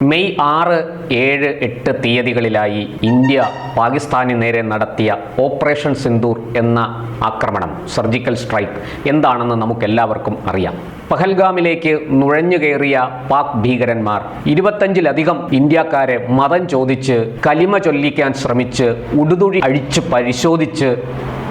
May ആറ് ഏഴ് എട്ട് തീയതികളിലായി ഇന്ത്യ പാകിസ്ഥാന് നേരെ നടത്തിയ ഓപ്പറേഷൻ സിന്ദൂർ എന്ന ആക്രമണം സർജിക്കൽ സ്ട്രൈക്ക് എന്താണെന്ന് നമുക്കെല്ലാവർക്കും അറിയാം. പഹൽഗാമിലേക്ക് നുഴഞ്ഞു കയറിയ പാക് ഭീകരന്മാർ. ഇരുപത്തഞ്ചിലധികം ഇന്ത്യക്കാരെ മതം ചോദിച്ച് കലിമ ചൊല്ലിക്കാൻ ശ്രമിച്ച് ഉടുതുഴി അഴിച്ച് പരിശോധിച്ച്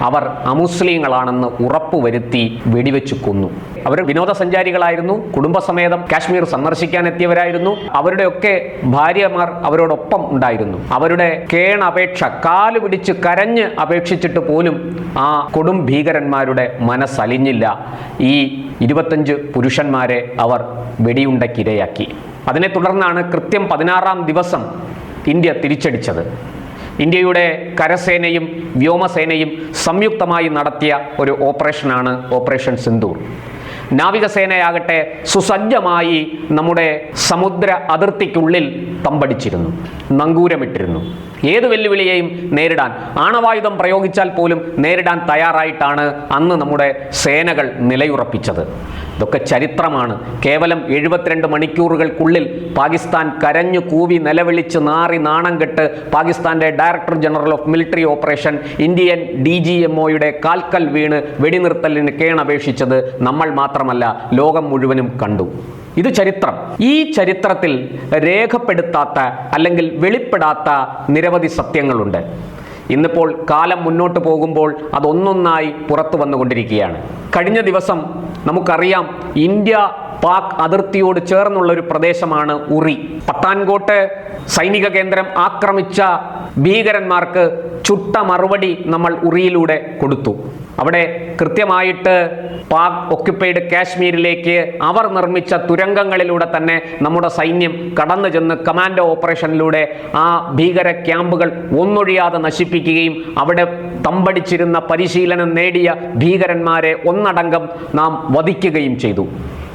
അവർ അമുസ്ലിങ്ങളാണെന്ന് ഉറപ്പുവരുത്തി വെടിവെച്ചു കൊന്നു. അവർ വിനോദസഞ്ചാരികളായിരുന്നു കുടുംബസമേതം കാശ്മീർ സന്ദർശിക്കാൻ എത്തിയവരായിരുന്നു അവരുടെയൊക്കെ ഭാര്യമാർ അവരോടൊപ്പം ഉണ്ടായിരുന്നു. അവരുടെ കേണപേക്ഷ കാൽ പിടിച്ച് കരഞ്ഞ് അപേക്ഷിച്ചിട്ട് പോലും ആ കൊടും ഭീകരന്മാരുടെ മനസ്സലിഞ്ഞില്ല. ഈ ഇരുപത്തഞ്ച് പുരുഷന്മാരെ അവർ വെടിയുണ്ടക്കിരയാക്കി. അതിനെ തുടർന്നാണ് കൃത്യം പതിനാറാം ദിവസം ഇന്ത്യ തിരിച്ചടിച്ചത്. ഇന്ത്യയുടെ കരസേനയും വ്യോമസേനയും സംയുക്തമായി നടത്തിയ ഒരു ഓപ്പറേഷനാണ് ഓപ്പറേഷൻ സിന്ദൂർ. നാവികസേനയാകട്ടെ സുസജ്ജമായി നമ്മുടെ സമുദ്ര അതിർത്തിക്കുള്ളിൽ തമ്പടിച്ചിരുന്നു നങ്കൂരമിട്ടിരുന്നു. ഏത് വെല്ലുവിളിയെയും നേരിടാൻ ആണവായുധം പ്രയോഗിച്ചാൽ പോലും നേരിടാൻ തയ്യാറായിട്ടാണ് അന്ന് നമ്മുടെ സേനകൾ നിലയുറപ്പിച്ചത്. ഇതൊക്കെ ചരിത്രമാണ്. കേവലം എഴുപത്തിരണ്ട് മണിക്കൂറുകൾക്കുള്ളിൽ പാകിസ്ഥാൻ കരഞ്ഞു കൂവി നിലവിളിച്ച് നാറി നാണം കെട്ട് പാകിസ്ഥാന്റെ director general of military operation Indian D G M ഒയുടെ കാൽക്കൽ വീണ് വെടിനിർത്തലിന് കേണപേക്ഷിച്ചത് നമ്മൾ മാത്രമല്ല ലോകം മുഴുവനും കണ്ടു. ഇത് ചരിത്രം. ഈ ചരിത്രത്തിൽ രേഖപ്പെടുത്താത്ത അല്ലെങ്കിൽ വെളിപ്പെടാത്ത നിരവധി സത്യങ്ങളുണ്ട്. ഇന്നിപ്പോൾ കാലം മുന്നോട്ട് പോകുമ്പോൾ അതൊന്നൊന്നായി പുറത്തു വന്നുകൊണ്ടിരിക്കുകയാണ്. കഴിഞ്ഞ ദിവസം നമുക്കറിയാം ഇന്ത്യ പാക് അതിർത്തിയോട് ചേർന്നുള്ള ഒരു പ്രദേശമാണ് ഉറി. പത്താൻകോട്ട് സൈനിക കേന്ദ്രം ആക്രമിച്ച ഭീകരന്മാർക്ക് ചുട്ട മറുപടി നമ്മൾ ഉറിയിലൂടെ കൊടുത്തു. അവിടെ കൃത്യമായിട്ട് പാക് ഒക്യുപ്പൈഡ് കാശ്മീരിലേക്ക് അവർ നിർമ്മിച്ച തുരങ്കങ്ങളിലൂടെ തന്നെ നമ്മുടെ സൈന്യം കടന്നു ചെന്ന് കമാൻഡോ ഓപ്പറേഷനിലൂടെ ആ ഭീകര ക്യാമ്പുകൾ ഒന്നൊഴിയാതെ നശിപ്പിക്കുകയും അവിടെ തമ്പടിച്ചിരുന്ന പരിശീലനം നേടിയ ഭീകരന്മാരെ ഒന്നടങ്കം നാം വധിക്കുകയും ചെയ്തു.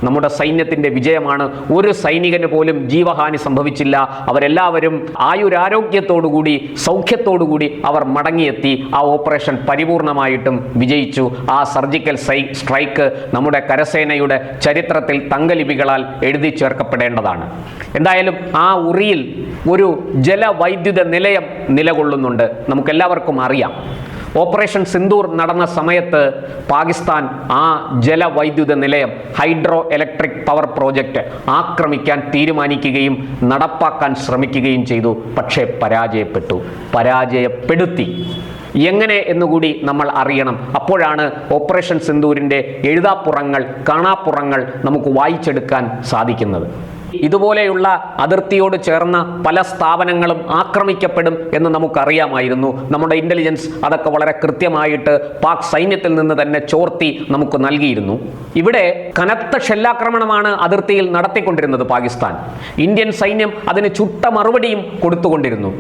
നമ്മുടെ സൈന്യത്തിന്റെ വിജയമാണ്. ഒരു സൈനികന് പോലും ജീവഹാനി സംഭവിച്ചില്ല. അവരെല്ലാവരും ആയുരാരോഗ്യത്തോടുകൂടി സൗഖ്യത്തോടുകൂടി അവർ മടങ്ങിയെത്തി. ആ ഓപ്പറേഷൻ പരിപൂർണമായിട്ടും വിജയിച്ചു. ആ സർജിക്കൽ സ്ട്രൈക്ക് നമ്മുടെ കരസേനയുടെ ചരിത്രത്തിൽ തങ്കലിപികളാൽ എഴുതി ചേർക്കപ്പെടേണ്ടതാണ്. എന്തായാലും ആ ഉറിയിൽ ഒരു ജലവൈദ്യുത നിലയം നിലകൊള്ളുന്നുണ്ട്. നമുക്കെല്ലാവർക്കും അറിയാം. ഓപ്പറേഷൻ സിന്ദൂർ നടന്ന സമയത്ത് പാകിസ്ഥാൻ ആ ജലവൈദ്യുത നിലയം ഹൈഡ്രോ ഇലക്ട്രിക് പവർ പ്രോജക്റ്റ് ആക്രമിക്കാൻ തീരുമാനിക്കുകയും നടപ്പാക്കാൻ ശ്രമിക്കുകയും ചെയ്തു. പക്ഷേ പരാജയപ്പെട്ടു. പരാജയപ്പെടുത്തി. എങ്ങനെ എന്നുകൂടി നമ്മൾ അറിയണം. അപ്പോഴാണ് ഓപ്പറേഷൻ സിന്ദൂരിന്റെ എഴുതാപ്പുറങ്ങൾ കാണാപ്പുറങ്ങൾ നമുക്ക് വായിച്ചെടുക്കാൻ സാധിക്കുന്നത്. ഇതുപോലെയുള്ള അതിർത്തിയോട് ചേർന്ന പല സ്ഥാപനങ്ങളും ആക്രമിക്കപ്പെടും എന്ന് നമുക്കറിയാമായിരുന്നു. നമ്മുടെ ഇന്റലിജൻസ് അതൊക്കെ വളരെ കൃത്യമായിട്ട് പാക് സൈന്യത്തിൽ നിന്ന് തന്നെ ചോർത്തി നമുക്ക് നൽകിയിരുന്നു. ഇവിടെ കനത്ത ഷെല്ലാക്രമണമാണ് അതിർത്തിയിൽ നടത്തിക്കൊണ്ടിരുന്നത് പാകിസ്ഥാൻ. ഇന്ത്യൻ സൈന്യം അതിന് ചുട്ട മറുപടിയും കൊടുത്തുകൊണ്ടിരുന്നു.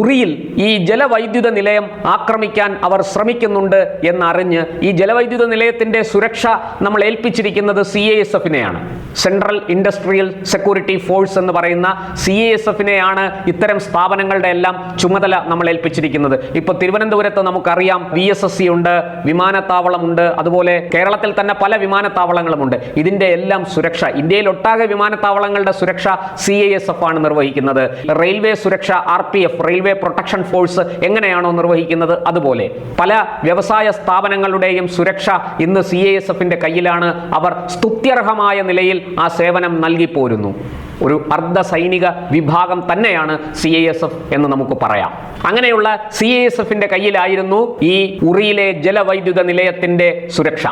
ഉറിയിൽ ഈ ജലവൈദ്യുത നിലയം ആക്രമിക്കാൻ അവർ ശ്രമിക്കുന്നുണ്ട് എന്നറിഞ്ഞ് ഈ ജലവൈദ്യുത നിലയത്തിന്റെ സുരക്ഷ നമ്മൾ ഏൽപ്പിച്ചിരിക്കുന്നത് സി എ എസ് എഫിനെയാണ് സെൻട്രൽ ഇൻഡസ്ട്രിയൽ സെക്യൂരിറ്റി ഫോഴ്സ് എന്ന് പറയുന്ന സി എ എസ് എഫിനെയാണ് ഇത്തരം സ്ഥാപനങ്ങളുടെ എല്ലാം ചുമതല നമ്മൾ ഏൽപ്പിച്ചിരിക്കുന്നത്. ഇപ്പൊ തിരുവനന്തപുരത്ത് നമുക്കറിയാം വി എസ് എസ് സി ഉണ്ട് വിമാനത്താവളമുണ്ട് അതുപോലെ കേരളത്തിൽ തന്നെ പല വിമാനത്താവളങ്ങളുമുണ്ട്. ഇതിന്റെ എല്ലാം സുരക്ഷ ഇന്ത്യയിൽ ഒട്ടാകെ വിമാനത്താവളങ്ങളുടെ സുരക്ഷ സി എ എസ് എഫ് ആണ് നിർവഹിക്കുന്നത്. റെയിൽവേ സുരക്ഷ R P F railway protection force എങ്ങനെയാണോ നിർവഹിക്കുന്നത് അതുപോലെ. പല വ്യവസായ സ്ഥാപനങ്ങളുടെയും സുരക്ഷ ഇന്ന് സി എ എസ് എഫിന്റെ കയ്യിലാണ്. അവർ സ്തുത്യർഹമായ നിലയിൽ ആ സേവനം നൽകി പോരുന്നു. করবো ഒരു അർദ്ധ സൈനിക വിഭാഗം തന്നെയാണ് സി ഐ എസ് എഫ് എന്ന് നമുക്ക് പറയാം. അങ്ങനെയുള്ള സി ഐ എസ് എഫിന്റെ കയ്യിലായിരുന്നു ഈ ഉറിയിലെ ജലവൈദ്യുത നിലയത്തിന്റെ സുരക്ഷ.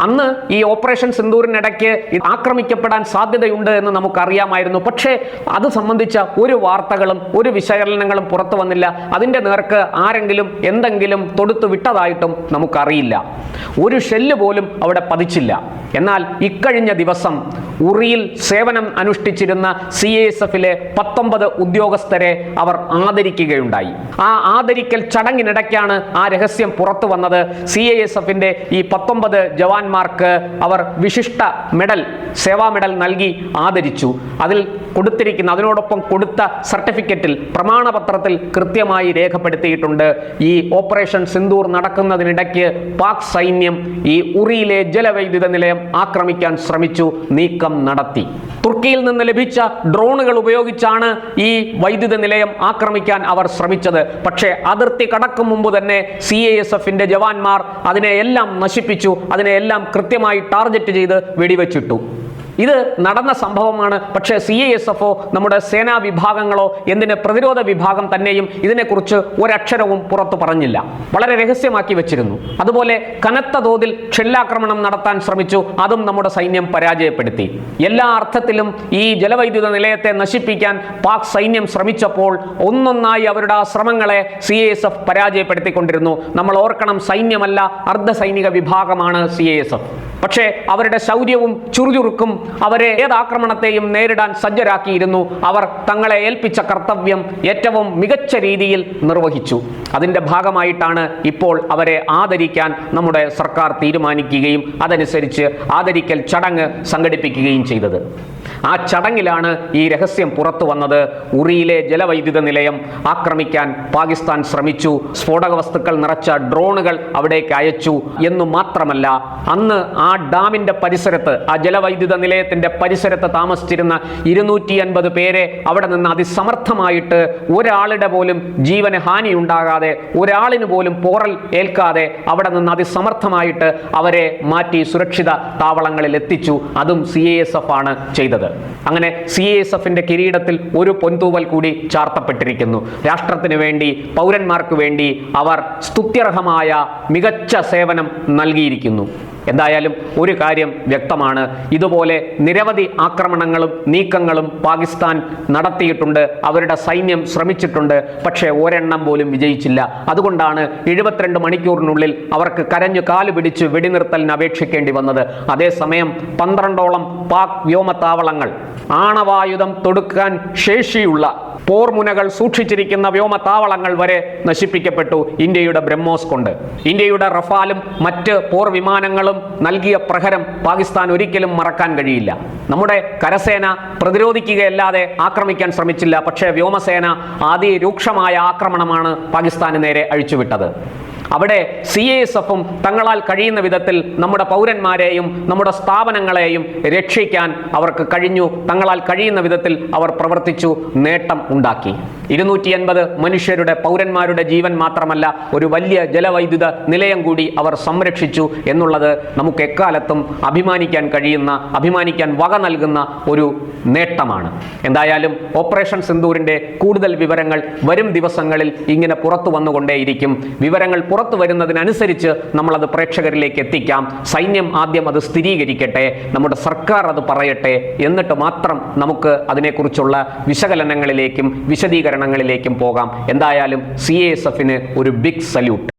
അന്ന് ഈ ഓപ്പറേഷൻ സിന്ദൂറിനിടയ്ക്ക് ആക്രമിക്കപ്പെടാൻ സാധ്യതയുണ്ട് എന്ന് നമുക്കറിയാമായിരുന്നു. പക്ഷേ അത് സംബന്ധിച്ച ഒരു വാർത്തകളും ഒരു വിശകലനങ്ങളും പുറത്തു വന്നില്ല. അതിന്റെ നേർക്ക് ആരെങ്കിലും എന്തെങ്കിലും തൊടുത്തു വിട്ടതായിട്ടും നമുക്കറിയില്ല. ഒരു ഷെല്ല് പോലും അവിടെ പതിച്ചില്ല. എന്നാൽ ഇക്കഴിഞ്ഞ ദിവസം ഉറിയിൽ സേവനം അനുഷ്ഠിച്ചിരുന്ന സി എസ് എഫിലെ പത്തൊമ്പത് ഉദ്യോഗസ്ഥരെ അവർ ആദരിക്കുകയുണ്ടായി. ആ ആദരിക്കൽ ചടങ്ങിനിടയ്ക്കാണ് ആ രഹസ്യം പുറത്തു വന്നത്. സി എസ് എഫിന്റെ ഈ പത്തൊമ്പത് ജവാന്മാർക്ക് അവർ വിശിഷ്ട മെഡൽ സേവാ മെഡൽ നൽകി ആദരിച്ചു. അതിൽ കൊടുത്തിരിക്കുന്ന അതിനോടൊപ്പം കൊടുത്ത സർട്ടിഫിക്കറ്റിൽ പ്രമാണപത്രത്തിൽ കൃത്യമായി രേഖപ്പെടുത്തിയിട്ടുണ്ട്. ഈ ഓപ്പറേഷൻ സിന്ദൂർ നടക്കുന്നതിനിടയ്ക്ക് പാക് സൈന്യം ഈ ഉറിയിലെ ജലവൈദ്യുത നിലയം ആക്രമിക്കാൻ ശ്രമിച്ചു നീക്കം നടത്തി. തുർക്കിയിൽ നിന്ന് ലഭിച്ച ഡ്രോണുകൾ ഉപയോഗിച്ചാണ് ഈ വൈദ്യുത നിലയം ആക്രമിക്കാൻ അവർ ശ്രമിച്ചത്. പക്ഷേ അതിർത്തി കടക്കും മുമ്പ് തന്നെ സി എ എസ് എഫിന്റെ ജവാന്മാർ അതിനെ എല്ലാം നശിപ്പിച്ചു അതിനെ എല്ലാം കൃത്യമായി ടാർഗറ്റ് ചെയ്ത് വെടിവെച്ചിട്ടു. ഇത് നടന്ന സംഭവമാണ്. പക്ഷേ സി ഐ എസ് എഫോ നമ്മുടെ സേനാ വിഭാഗങ്ങളോ എന്തിന് പ്രതിരോധ വിഭാഗം തന്നെയും ഇതിനെക്കുറിച്ച് ഒരക്ഷരവും പുറത്തു പറഞ്ഞില്ല. വളരെ രഹസ്യമാക്കി വെച്ചിരുന്നു. അതുപോലെ കനത്ത തോതിൽ ഷെല്ലാക്രമണം നടത്താൻ ശ്രമിച്ചു. അതും നമ്മുടെ സൈന്യം പരാജയപ്പെടുത്തി. എല്ലാ അർത്ഥത്തിലും ഈ ജലവൈദ്യുത നിലയത്തെ നശിപ്പിക്കാൻ പാക് സൈന്യം ശ്രമിച്ചപ്പോൾ ഒന്നൊന്നായി അവരുടെ ആ ശ്രമങ്ങളെ സി എസ് എഫ് പരാജയപ്പെടുത്തിക്കൊണ്ടിരുന്നു. നമ്മൾ ഓർക്കണം സൈന്യമല്ല അർദ്ധ സൈനിക വിഭാഗമാണ് സി എസ് എഫ് പക്ഷേ അവരുടെ ശൗര്യവും ചുറുചുറുക്കും അവരെ ഏതാക്രമണത്തെയും നേരിടാൻ സജ്ജരാക്കിയിരുന്നു. അവർ തങ്ങളെ ഏൽപ്പിച്ച കർത്തവ്യം ഏറ്റവും മികച്ച രീതിയിൽ നിർവഹിച്ചു. അതിന്റെ ഭാഗമായിട്ടാണ് ഇപ്പോൾ അവരെ ആദരിക്കാൻ നമ്മുടെ സർക്കാർ തീരുമാനിക്കുകയും അതനുസരിച്ച് ആദരിക്കൽ ചടങ്ങ് സംഘടിപ്പിക്കുകയും ചെയ്തത്. ആ ചടങ്ങിലാണ് ഈ രഹസ്യം പുറത്തു വന്നത്. ഉറിയിലെ ജലവൈദ്യുത നിലയം ആക്രമിക്കാൻ പാകിസ്ഥാൻ ശ്രമിച്ചു. സ്ഫോടക വസ്തുക്കൾ നിറച്ച ഡ്രോണുകൾ അവിടേക്ക് അയച്ചു. എന്നു മാത്രമല്ല അന്ന് ആ ഡാമിന്റെ പരിസരത്ത് ആ ജലവൈദ്യുത നിലയത്തിന്റെ പരിസരത്ത് താമസിച്ചിരുന്ന ഇരുന്നൂറ്റി അൻപത് പേരെ അവിടെ നിന്ന് അതിസമർത്ഥമായിട്ട് ഒരാളുടെ പോലും ജീവന് ഹാനി ഉണ്ടാകാതെ ഒരാളിന് പോലും പോറൽ ഏൽക്കാതെ അവിടെ നിന്ന് അതിസമർത്ഥമായിട്ട് അവരെ മാറ്റി സുരക്ഷിത താവളങ്ങളിൽ എത്തിച്ചു. അതും സി എ എസ് എഫ് ആണ് ചെയ്തത്. അങ്ങനെ സി എ എസ് എഫിന്റെ കിരീടത്തിൽ ഒരു പൊൻതൂവൽ കൂടി ചാർത്തപ്പെട്ടിരിക്കുന്നു. രാഷ്ട്രത്തിന് വേണ്ടി പൗരന്മാർക്ക് വേണ്ടി അവർ സ്തുത്യർഹമായ മികച്ച സേവനം നൽകിയിരിക്കുന്നു. എന്തായാലും ഒരു കാര്യം വ്യക്തമാണ്. ഇതുപോലെ നിരവധി ആക്രമണങ്ങളും നീക്കങ്ങളും പാകിസ്ഥാൻ നടത്തിയിട്ടുണ്ട്. അവരുടെ സൈന്യം ശ്രമിച്ചിട്ടുണ്ട്. പക്ഷേ ഒരെണ്ണം പോലും വിജയിച്ചില്ല. അതുകൊണ്ടാണ് എഴുപത്തിരണ്ട് മണിക്കൂറിനുള്ളിൽ അവർക്ക് കരഞ്ഞു കാൽ പിടിച്ച് വെടിനിർത്തലിന് അപേക്ഷിക്കേണ്ടി വന്നത്. അതേസമയം പന്ത്രണ്ടോളം പാക് വ്യോമത്താവളങ്ങൾ ആണവായുധം തൊടുക്കാൻ ശേഷിയുള്ള പോർമുനകൾ സൂക്ഷിച്ചിരിക്കുന്ന വ്യോമത്താവളങ്ങൾ വരെ നശിപ്പിക്കപ്പെട്ടു ഇന്ത്യയുടെ ബ്രഹ്മോസ് കൊണ്ട്. ഇന്ത്യയുടെ റഫാലും മറ്റ് പോർ വിമാനങ്ങളും നൽകിയ പ്രഹരം പാകിസ്ഥാൻ ഒരിക്കലും മറക്കാൻ കഴിയില്ല. നമ്മുടെ കരസേന പ്രതിരോധിക്കുകയല്ലാതെ ആക്രമിക്കാൻ ശ്രമിച്ചില്ല. പക്ഷേ വ്യോമസേന അതിരൂക്ഷമായ ആക്രമണമാണ് പാകിസ്ഥാന് നേരെ അഴിച്ചുവിട്ടത്. അവിടെ സി എസ് എഫും തങ്ങളാൽ കഴിയുന്ന വിധത്തിൽ നമ്മുടെ പൗരന്മാരെയും നമ്മുടെ സ്ഥാപനങ്ങളെയും രക്ഷിക്കാൻ അവർക്ക് കഴിഞ്ഞു. തങ്ങളാൽ കഴിയുന്ന വിധത്തിൽ അവർ പ്രവർത്തിച്ചു. നേട്ടം ഉണ്ടാക്കി. ഇരുന്നൂറ്റി എൺപത് മനുഷ്യരുടെ പൗരന്മാരുടെ ജീവൻ മാത്രമല്ല ഒരു വലിയ ജലവൈദ്യുത നിലയം കൂടി അവർ സംരക്ഷിച്ചു എന്നുള്ളത് നമുക്ക് എക്കാലത്തും അഭിമാനിക്കാൻ കഴിയുന്ന അഭിമാനിക്കാൻ വക നൽകുന്ന ഒരു നേട്ടമാണ്. എന്തായാലും ഓപ്പറേഷൻ സിന്ദൂരിന്റെ കൂടുതൽ വിവരങ്ങൾ വരും ദിവസങ്ങളിൽ ഇങ്ങനെ പുറത്തു വന്നുകൊണ്ടേയിരിക്കും. വിവരങ്ങൾ പുറത്തു വരുന്നതിനനുസരിച്ച് നമ്മളത് പ്രേക്ഷകരിലേക്ക് എത്തിക്കാം. സൈന്യം ആദ്യം അത് സ്ഥിരീകരിക്കട്ടെ. നമ്മുടെ സർക്കാർ അത് പറയട്ടെ. എന്നിട്ട് മാത്രം നമുക്ക് അതിനെക്കുറിച്ചുള്ള വിശകലനങ്ങളിലേക്കും വിശദീകരണങ്ങളിലേക്കും പോകാം. എന്തായാലും സി എസ് എഫിന് ഒരു ബിഗ് സല്യൂട്ട്